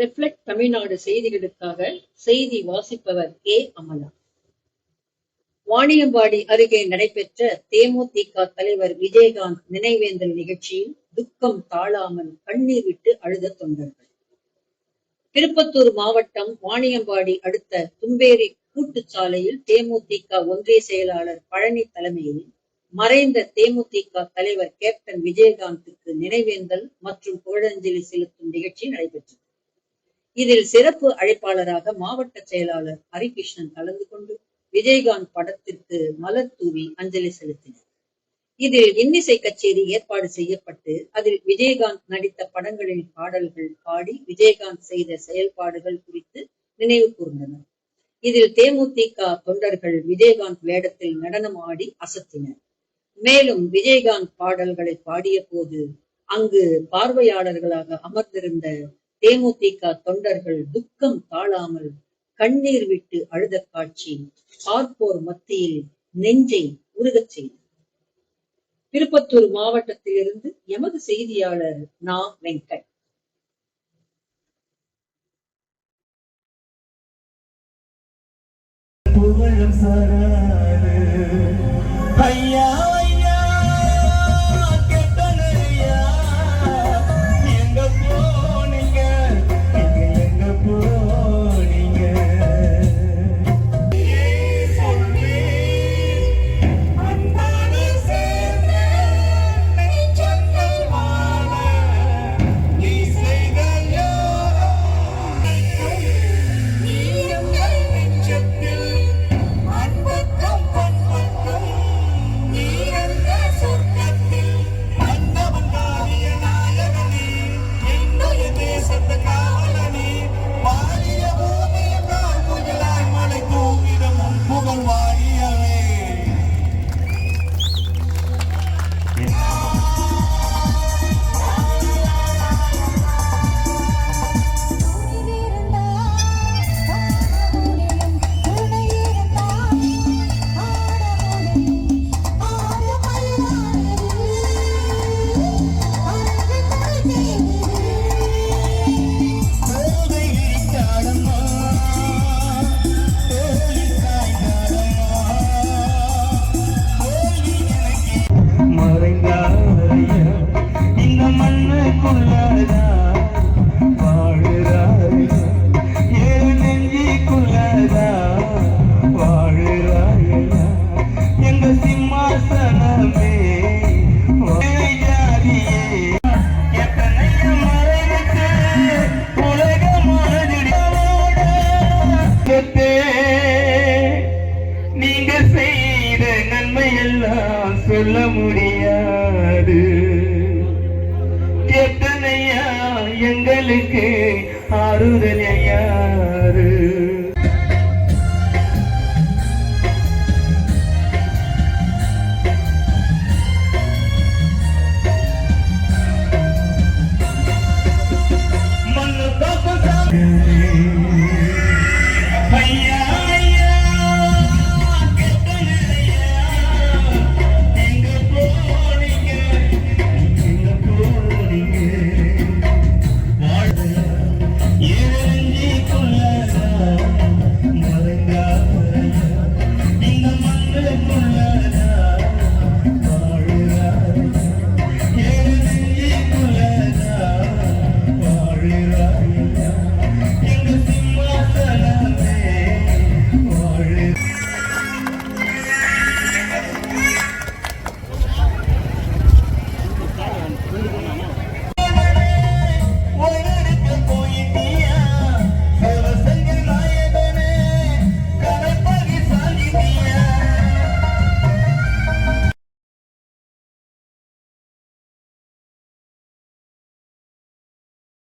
Reflect Tamil Nadu செய்திகளுக்காக செய்தி வாசிப்பவர் கே. அமலா. வாணியம்பாடி அருகே நடைபெற்ற தேமுதிக தலைவர் விஜயகாந்த் நினைவேந்தல் நிகழ்ச்சியில் துக்கம் தாழாமல் கண்ணீர் விட்டு அழுத தொண்டர்கள். திருப்பத்தூர் மாவட்டம் வாணியம்பாடி அடுத்த தும்பேரி கூட்டுச்சாலையில் தேமுதிக ஒன்றிய செயலாளர் பழனி தலைமையில் மறைந்த தேமுதிக தலைவர் கேப்டன் விஜயகாந்துக்கு நினைவேந்தல் மற்றும் புகழஞ்சலி செலுத்தும் நிகழ்ச்சி நடைபெற்றது. இதில் சிறப்பு அழைப்பாளராக மாவட்ட செயலாளர் ஹரிகிருஷ்ணன் கலந்து கொண்டு விஜயகாந்த் படத்திற்கு மலர் தூவி அஞ்சலி செலுத்தினர். இதில் இன்னிசை கச்சேரி ஏற்பாடு செய்யப்பட்டு அதில் விஜயகாந்த் நடித்த படங்களின் பாடல்கள் பாடி விஜயகாந்த் செய்த செயல்பாடுகள் குறித்து நினைவு கூர்ந்தனர். இதில் தேமுதிக தொண்டர்கள் விஜயகாந்த் வேடத்தில் நடனம் ஆடி அசத்தினர். மேலும் விஜயகாந்த் பாடல்களை பாடிய போது அங்கு பார்வையாளர்களாக அமர்ந்திருந்த தேமுதிக தொண்டர்கள் துக்கம் தாழாமல் கண்ணீர் விட்டு அழுத காட்சி பார்ப்போர் மத்தியில் நெஞ்சை உருகச் செய்தது. திருப்பத்தூர் மாவட்டத்திலிருந்து எமது செய்தியாளர் நா. வெங்கட். புகழும் சராது வந்தது எத்தனையா எங்களுக்கு ஆறுதல்